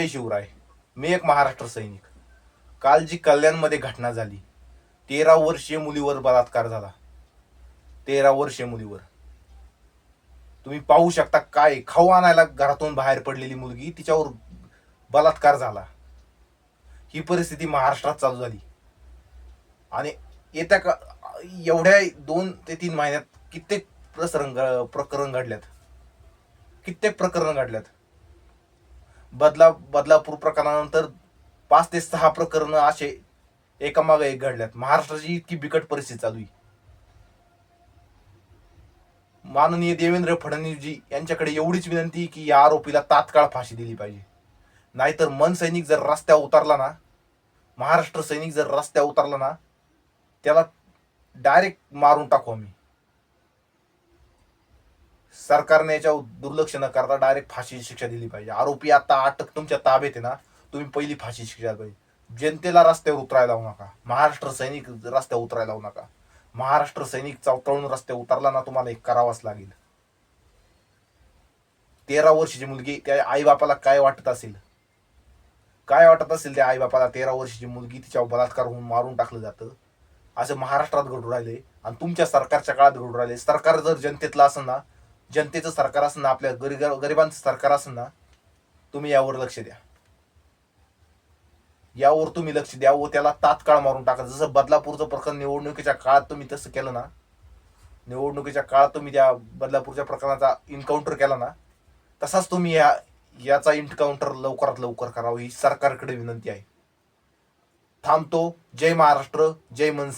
शिवराय मी एक महाराष्ट्र सैनिक. काल जी कल्याणमध्ये घटना झाली तेरा वर्षीय मुलीवर बलात्कार झाला. तेरा वर्षीय मुलीवर. तुम्ही पाहू शकता काय खाऊ आणायला घरातून बाहेर पडलेली मुलगी तिच्यावर बलात्कार झाला. ही परिस्थिती महाराष्ट्रात चालू झाली. आणि येत्या का एवढ्या दोन ते तीन महिन्यात कित्येक प्रसरंग प्रकरण घडल्यात. कित्येक प्रकरण घडल्यात. बदला बदलापूर प्रकरणानंतर पाच ते सहा प्रकरण असे एकामागे एक घडल्यात. महाराष्ट्राची इतकी बिकट परिस्थिती चालू आहे. माननीय देवेंद्र फडणवीसजी यांच्याकडे एवढीच विनंती की या आरोपीला तात्काळ फाशी दिली पाहिजे. नाहीतर मन सैनिक जर रस्त्यावर उतरला ना महाराष्ट्र सैनिक जर रस्त्यावर उतरला ना त्याला डायरेक्ट मारून टाकू आम्ही. सरकारने याच्यावर दुर्लक्ष न करता डायरेक्ट फाशीची शिक्षा दिली पाहिजे. आरोपी आता अटक तुमच्या ताब्यात आहे ना तुम्ही पहिली फाशी शिक्षा पाहिजे जनतेला रस्त्यावर उतरायला लावू नका. महाराष्ट्र सैनिक रस्त्यावर उतरायला लावू नका. महाराष्ट्र सैनिक चौतळून रस्त्यावर उतरला ना तुम्हाला एक करावाच लागेल. तेरा वर्षाची मुलगी त्या आई बापाला काय वाटत असेल? काय वाटत असेल त्या आई बापाला तेरा वर्षाची मुलगी तिच्या बलात्कार होऊन मारून टाकलं जातं? असं महाराष्ट्रात घडून राहिले आणि तुमच्या सरकारच्या काळात घडून राहिले. सरकार जर जनतेतलं असेल ना जनतेचं सरकार असं ना आपल्या गरीब गरिबांचं सरकार असं ना तुम्ही यावर लक्ष द्या. यावर तुम्ही लक्ष द्या व त्याला तात्काळ मारून टाका. जसं बदलापूरचं प्रकरण निवडणुकीच्या काळात तुम्ही तसं केलं ना निवडणुकीच्या काळात तुम्ही त्या बदलापूरच्या प्रकरणाचा इन्काउंटर केला ना तसाच तुम्ही या याचा इन्काउंटर लवकरात लवकर करावं. ही सरकारकडे विनंती आहे. थांबतो. जय महाराष्ट्र जय मनसे.